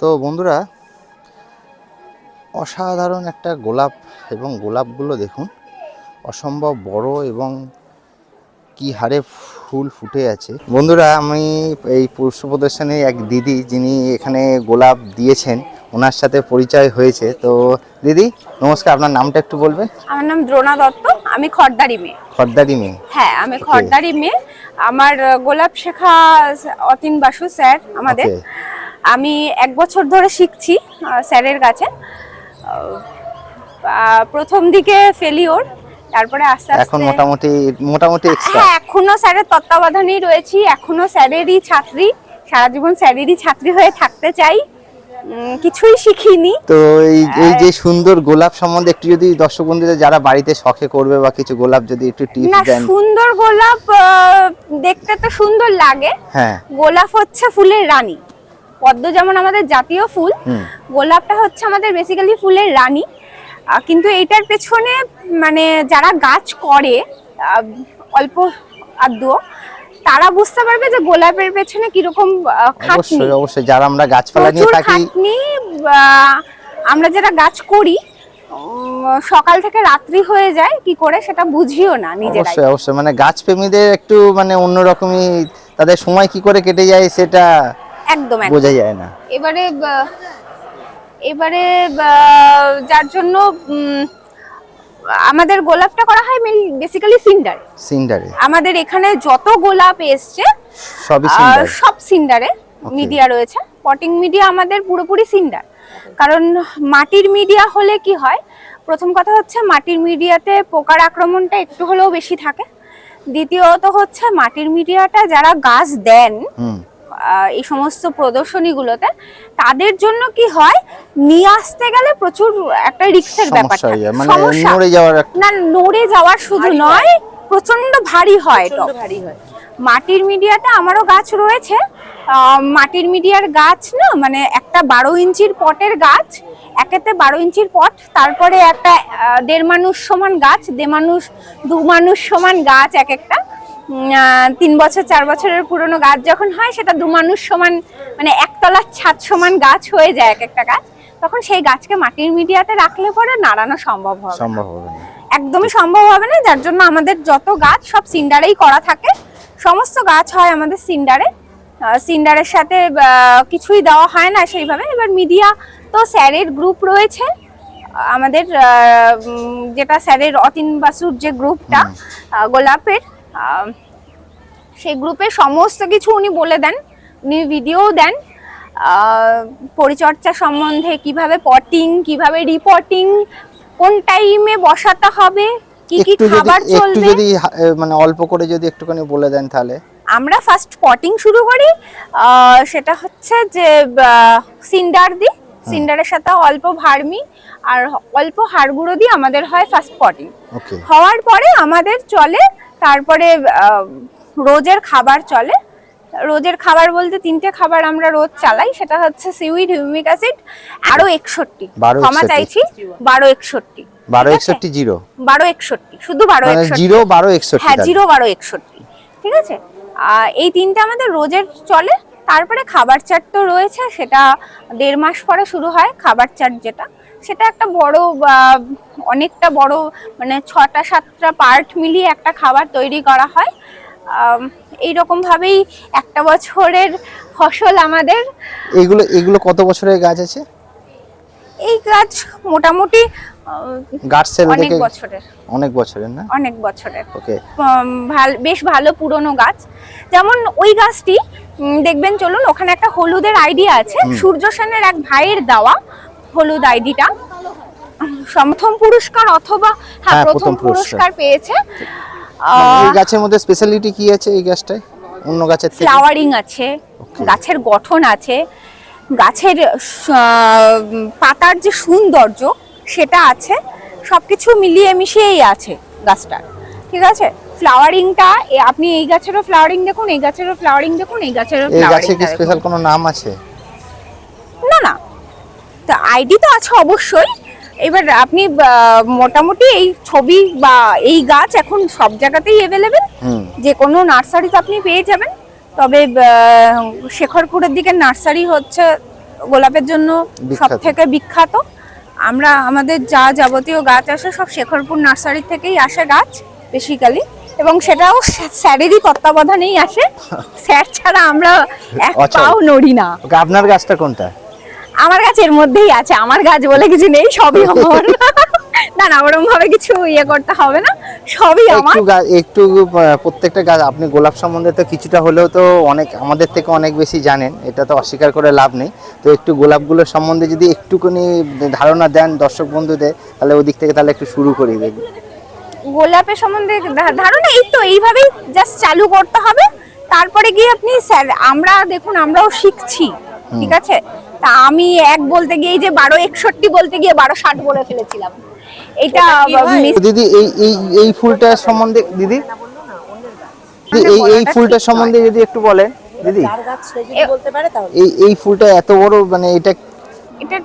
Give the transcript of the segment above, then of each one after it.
তো বন্ধুরা অসাধারণ একটা গোলাপ এবং গোলাপগুলো দেখুন। অসম্ভব বড় এবং কি হারে ফুল ফুটে আছে। বন্ধুরা আমি এই পুষ্প প্রদর্শনী এক দিদি যিনি এখানে গোলাপ দিয়েছেন ওনার সাথে পরিচয় হয়েছে। তো দিদি নমস্কার আপনার নামটা একটু বলবেন আমার নাম দ্রোণা দত্ত আমি খড়দারি মেয়ে। খদ্দারি মেয়ে? হ্যাঁ আমি. খড়দারি মেয়ে। আমার গোলাপ শেখা অতীন বাসু স্যার আমাদের. আমি এক বছর ধরে শিখছি স্যারের কাছে। প্রথম দিকে ফেলিওর তারপরে আস্তে আস্তে এখন মোটামুটি মোটামুটি হ্যাঁ এখনও স্যারের তত্ত্বাবধানেই রয়েছি এখনও স্যারেরই ছাত্রী সারা জীবন স্যারেরই ছাত্রী হয়ে থাকতে চাই। কিছুই শিখিনি। তো এই এই যে সুন্দর গোলাপ সম্বন্ধে একটু যদি দর্শক বন্ধুদের যারা বাড়িতে শখে করবে বা কিছু গোলাপ যদি একটু টিপস না দেন। সুন্দর গোলাপ দেখতে তো সুন্দর লাগে। হ্যাঁ। গোলাপ হচ্ছে ফুলের রানী। পদ্ম যেমন আমাদের জাতীয় ফুল গোলাপটা হচ্ছে আমাদের বেসিক্যালি ফুলের রানী। কিন্তু এইটার পেছনে মানে যারা গাছ করে অল্প আদ্য তারা বুঝতে পারবে যে গোলাপের পেছনে কীরকম খাটনি। অবশ্যই যারা আমরা গাছপালা নিয়ে থাকি খাটনি আমরা যারা গাছ করি সকাল থেকে রাত্রি হয়ে যায় কি করে সেটা বুঝিও না নিজেরাই। অবশ্যই অবশ্যই। মানে গাছ প্রেমীদের একটু মানে অন্যরকমই তাদের সময় কি করে কেটে যায় সেটা একদম বোঝা যায় না। এবারে এবারে যার জন্য আমাদের গোলাপটা করা হয় বেসিক্যালি সিন্ডার। সিন্ডারে। আমাদের এখানে যত গোলাপ এসছে সবই সিন্ডার। সব সিন্ডারে মিডিয়া রয়েছে। পটিং মিডিয়া আমাদের পুরোপুরি সিন্ডার। কারণ মাটির মিডিয়া হলে কি হয় প্রথম কথা হচ্ছে মাটির মিডিয়াতে পোকার আক্রমণটা একটু হলেও বেশি থাকে। দ্বিতীয়ত হচ্ছে মাটির মিডিয়াটা যারা গাছ দেন এই সমস্ত প্রদর্শনীগুলোতে তাদের জন্য কি হয় নিয়ে আসতে গেলে প্রচুর একটা রিক্সের ব্যাপার সমস্যা। মানে না নড়ে যাওয়ার শুধু নয় প্রচণ্ড ভারী হয় এটা ভারী হয়। মাটির মিডিয়াতে আমারও গাছ রয়েছে। আহ, মাটির মিডিয়ার গাছ না মানে একটা বারো ইঞ্চির পটের গাছ একেতে বারো ইঞ্চির পট তারপরে একটা দেড় মানুষ সমান গাছ দে মানুষ দু মানুষ সমান গাছ এক একটা। তিন বছর চার বছরের পুরনো গাছ যখন হয় সেটা দু মানুষ সমান মানে একতলার ছাদ সমান গাছ হয়ে যায় এক একটা গাছ। তখন সেই গাছকে মাটির মিডিয়াতে রাখলে পরে নাড়ানো সম্ভব হবে সম্ভব হবে না। একদমই সম্ভব হবে না যার জন্য আমাদের যত গাছ সব সিন্ডারেই করা থাকে। সমস্ত গাছ হয় আমাদের সিন্ডারে। সিন্ডারের সাথে কিছুই দেওয়া হয় না সেইভাবে। এবার মিডিয়া তো স্যারের গ্রুপ রয়েছে। আমাদের যেটা স্যারের অতীন বাসুর যে গ্রুপটা গোলাপের সেই গ্রুপে সমস্ত কিছু উনি বলে দেন উনি ভিডিও দেন আহ, পরিচর্যা সম্বন্ধে কীভাবে পটিং কীভাবে রিপোর্টিং কোন টাইমে বসাতে হবে কি কি খাবার একটু চলবে। যদি মানে অল্প করে যদি একটুখানি বলে দেন তাহলে। আমরা ফার্স্ট পটিং শুরু করি সেটা হচ্ছে যে সিন্ডার দিই সিন্ডারের সাথে অল্প ভার্মি আর অল্প হাড় গুঁড়ো দিয়ে আমাদের হয় ফার্স্ট পটিং হওয়ার পরে আমাদের চলে তারপরে রোজের খাবার চলে। রোজের খাবার বলতে তিনটে খাবার আমরা রোজ চালাই সেটা হচ্ছে সিউইড হিউমিক অ্যাসিড আরও একষট্টি। ক্ষমা চাইছি বারো একষট্টি। বারো একষট্টি জিরো। বারো একষট্টি শুধু বারো মানে জিরো বারো একষট্টি হ্যাঁ জিরো বারো একষট্টি। ঠিক আছে? এই তিনটে আমাদের রোজের চলে। তারপরে খাবার চাট তো রয়েছে সেটা দেড় মাস পরে শুরু হয় খাবার চাট যেটা। সেটা একটা বড় অনেকটা বড় মানে ছটা সাতটা পার্ট মিলিয়ে একটা খাবার তৈরি করা হয়। এই রকম ভাবেই একটা বছরের ফসল আমাদের। এগুলো এগুলো কত বছরের গাছ আছে? এই গাছ মোটামুটি অনেক বছরের। অনেক বছরের না? অনেক বছরের। ওকে বেশ ভালো পুরনো গাছ। যেমন ওই গাছটি দেখবেন চলুন ওখানে একটা হলুদের আইডিয়া আছে। সূর্য সেনের এক ভাইয়ের দেওয়া। হলুদ আইডিটা। প্রথম পুরস্কার অথবা হ্যাঁ হ্যাঁ, প্রথম পুরস্কার। পেয়েছে। এই গাছের মধ্যে স্পেশালিটি কি আছে এই গাছটায়? অন্য গাছের থেকে? ফ্লাওয়ারিং আছে গাছের গঠন আছে গাছের পাতার যে সৌন্দর্য সেটা আছে সবকিছু মিলিয়ে মিশিয়েই আছে গাছটার। ঠিক আছে? ফ্লাওয়ারিংটা আপনি এই গাছেরও ফ্লাওয়ারিং দেখুন এই গাছেরও ফ্লাওয়ারিং দেখুন এই গাছেরও ফ্লাওয়ারিং এই গাছে কি স্পেশাল কোনো নাম আছে? আইডি তো আছে অবশ্যই। এবার আপনি মোটামুটি এই ছবি বা এই গাছ এখন সব জায়গাতেই অ্যাভেলেবেল যে কোনো নার্সারিতে আপনি পেয়ে যাবেন। তবে শেখরপুরের দিকে নার্সারি হচ্ছে গোলাপের জন্য সব বিখ্যাত। থেকে বিখ্যাত। আমরা আমাদের যা যাবতীয় গাছ আসে সব শেখরপুর নার্সারি থেকেই আসে গাছ বেসিক্যালি এবং সেটাও স্যা- স্যারেরই তত্ত্বাবধানেই আসে। স্যার ছাড়া আমরা এক পাও নড়ি না। আপনার গাছটা কোনটা? আমার গাছের মধ্যেই আছে আমার গাছ বলে কিছু নেই সবই আমার। না না ওরকম ভাবে কিছু ইয়ে করতে হবে না সবই আমার। একটু একটু প্রত্যেকটা গাছ আপনি গোলাপ সম্বন্ধে তো কিছুটা হলেও তো অনেক আমাদের থেকে অনেক বেশি জানেন এটা তো অস্বীকার করে লাভ নেই। তো একটু গোলাপগুলোর সম্বন্ধে যদি একটুখানি ধারণা দেন দর্শক বন্ধুদের তাহলে ওদিক থেকে তাহলে একটু শুরু করি দেখি। গোলাপের সম্বন্ধে ধারণা এই তো এইভাবেই জাস্ট চালু করতে হবে। তারপরে গিয়ে আপনি স্যার আমরা দেখুন আমরাও শিখছি। ঠিক আছে? তা আমি এক বলতে গিয়ে যে বারো একষট্টি বলতে গিয়ে বারো ষাট বলে ফেলেছিলাম। এটা দিদি এই এই এই ফুলটা সম্বন্ধে দিদি? এই এই ফুলটা সম্বন্ধে যদি একটু বলেন দিদি। এই ফুলটা এত বড় মানে এটা এটার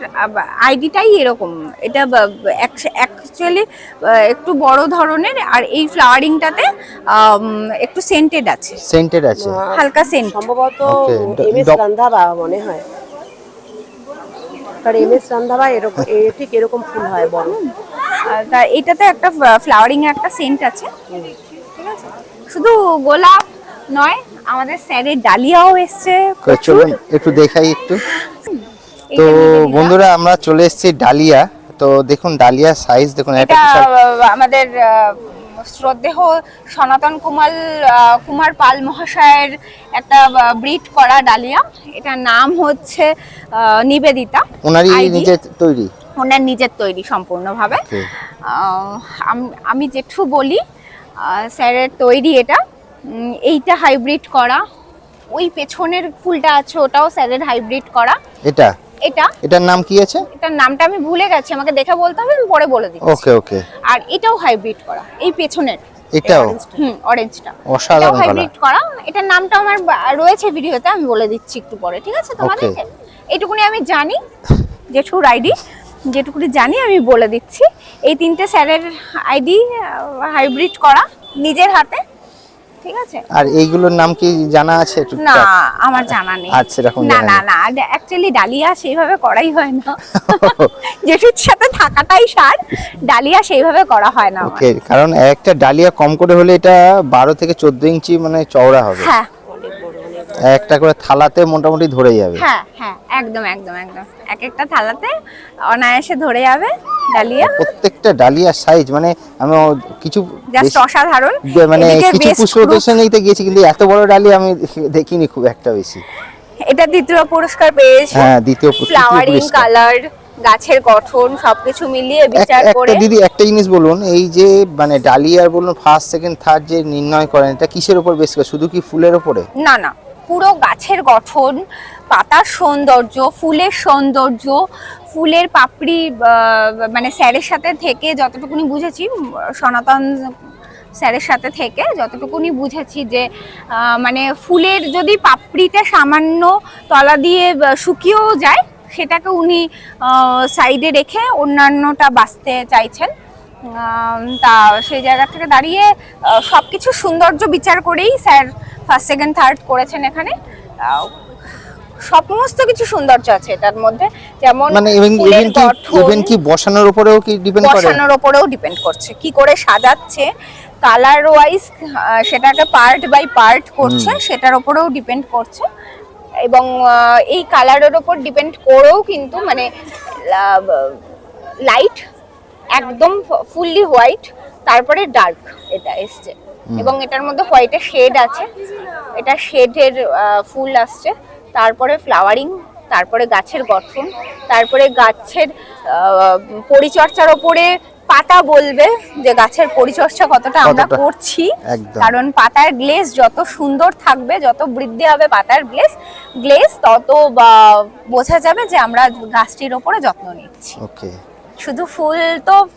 আইডিটাই এরকম। এটা অ্যাকচুয়ালি একটু বড় ধরনের আর এই ফ্লাওয়ারিংটাতে একটু সেন্টেড আছে। সেন্টেড আছে। হালকা সেন্ট সম্ভবত Okay, ড- এস ড- রান্ধাবা মনে হয়। কারণ এম এস রান্ধাবা এরকম ঠিক এরকম ফুল হয় বড়। তা এটাতে একটা ফ্লাওয়ারিং একটা সেন্ট আছে। ঠিক আছে? শুধু গোলাপ নয় আমাদের স্যারের ডালিয়াও এসছে। চলুন একটু দেখাই একটু। তো। বন্ধুরা আমরা চলে এসেছি ডালিয়া। তো দেখুন ডালিয়ার সাইজ দেখুন এটা আমাদের শ্রদ্ধেহ সনাতন কুমার কুমার পাল মহাশয়ের একটা ব্রিড করা ডালিয়া। এটার নাম হচ্ছে নিবেদিতা ওনারই ID নিজে তৈরি? ওনার নিজের তৈরি সম্পূর্ণভাবে। আমি জেঠু বলি স্যারের তৈরি এটা। এইটা হাইব্রিড করা। ওই পেছনের ফুলটা আছে ওটাও স্যারের হাইব্রিড করা। এটা? এটা। এটার নাম কি আছে? এটার নামটা আমি ভুলে গেছি আমাকে দেখে বলতে হবে আমি পরে বলে দিচ্ছি। ওকে ওকে। আর এটাও হাইব্রিড করা এই পেছনের। এটাও? হুম অরেঞ্জটা অসাধারণ হাইব্রিড করা এটার নামটা আমার রয়েছে ভিডিওতে আমি বলে দিচ্ছি একটু পরে ঠিক আছে তোমাদেরকে? এইটুকুনি আমি জানি জেঠুর আইডি যেটুকুনি জানি আমি বলে দিচ্ছি। এই তিনটে স্যারের আইডি হাইব্রিড করা নিজের হাতে। ঠিক আছে? আর এইগুলোর নাম কি জানা আছে না আমার জানা নেই। আচ্ছা, এরকম না না। না অ্যাকচুয়ালি ডালিয়া সেইভাবে করাই হয় না। জেঠুর সাথে থাকাটাই সার ডালিয়া সেইভাবে করা হয় না ওকে কারণ একটা ডালিয়া কম করে হলে এটা বারো থেকে চোদ্দ ইঞ্চি মানে চওড়া হবে। হ্যাঁ একটা করে থালাতে মোটামুটি ধরে যাবে। হ্যাঁ হ্যাঁ একদম একদম একদম। এক একটা থালাতে অনায়াসে ধরে যাবে ডালিয়া। প্রত্যেকটা ডালিয়ার সাইজ মানে আমি কিছু জাস্ট অসাধারণ। মানে কিছু গিয়েছি কিন্তু এত বড় ডালিয়া আমি দেখিনি খুব একটা বেশি। এটা দ্বিতীয় পুরস্কার পেয়েছে। হ্যাঁ দ্বিতীয় তৃতীয় ফ্লাওয়ারিং কালার গাছের গঠন সবকিছু মিলিয়ে বিচার করে। দিদি একটা জিনিস বলুন এই যে মানে ডালিয়ার বলুন ফার্স্ট সেকেন্ড থার্ড যে নির্ণয় করেন এটা কিসের উপর বেশ করে? শুধু কি ফুলের উপরে? না না পুরো গাছের গঠন, পাতার সৌন্দর্য, ফুলের সৌন্দর্য, ফুলের পাপড়ি মানে স্যারের সাথে থেকে যতটুকুনি বুঝেছি সনাতন স্যারের সাথে থেকে যতটুকুনি বুঝেছি যে মানে ফুলের যদি পাপড়িটা সামান্য তলা দিয়ে শুকিয়েও যায়, সেটাকে উনি সাইডে রেখে অন্যান্যটা বাঁচতে চাইছেন। তা সেই জায়গা থেকে দাঁড়িয়ে সব কিছু সৌন্দর্য বিচার করেই স্যার ফার্স্ট সেকেন্ড থার্ড করেছেন এখানে। সমস্ত কিছু সৌন্দর্য আছে এটার মধ্যে। যেমন মানে ইভেন ইভেন কি বসানোর উপরেও কি ডিপেন্ড করে? বসানোর ওপরেও ডিপেন্ড করছে। কি করে সাজাচ্ছে কালার ওয়াইজ সেটাকে পার্ট বাই পার্ট করছে সেটার ওপরেও ডিপেন্ড করছে। এবং এই কালারের ওপর ডিপেন্ড করেও কিন্তু মানে লাইট একদম ফুললি হোয়াইট তারপরে ডার্ক এটা এসছে। এবং এটার মধ্যে হোয়াইটের শেড আছে। এটা শেডের ফুল আসছে। তারপরে ফ্লাওয়ারিং তারপরে গাছের গঠন তারপরে গাছের আহ, পরিচর্যার ওপরে পাতা বলবে যে গাছের পরিচর্যা কতটা আমরা করছি। কারণ পাতার গ্লেজ যত সুন্দর থাকবে যত বৃদ্ধি হবে পাতার গ্লেজ গ্লেজ তত বা বোঝা যাবে যে আমরা গাছটির ওপরে যত্ন নিচ্ছি। ওকে। শুধু ফুল তো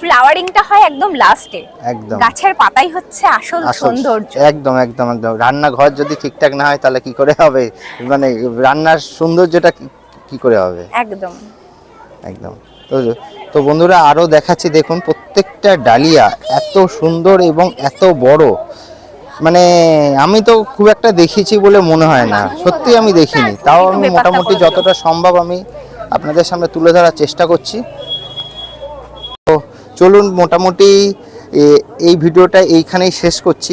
ফ্লাওয়ারিংটা হয় একদম লাস্টে। একদম। গাছের পাতাই হচ্ছে আসল সৌন্দর্য। একদম একদম একদম। রান্নাঘর যদি ঠিকঠাক না হয় তাহলে কি করে হবে? মানে রান্নার সৌন্দর্যটা কি- কি করে হবে? একদম। একদম। তো তো বন্ধুরা আরও দেখাচ্ছি দেখুন প্রত্যেকটা ডালিয়া এত সুন্দর এবং এত বড়। মানে আমি তো খুব একটা দেখেছি বলে মনে হয় না। সত্যি আমি দেখিনি। তাও আমি মোটামুটি যতটা সম্ভব আমি আপনাদের সামনে তুলে ধরার চেষ্টা করছি। চলুন মোটামুটি এই ভিডিওটা এইখানেই শেষ করছি।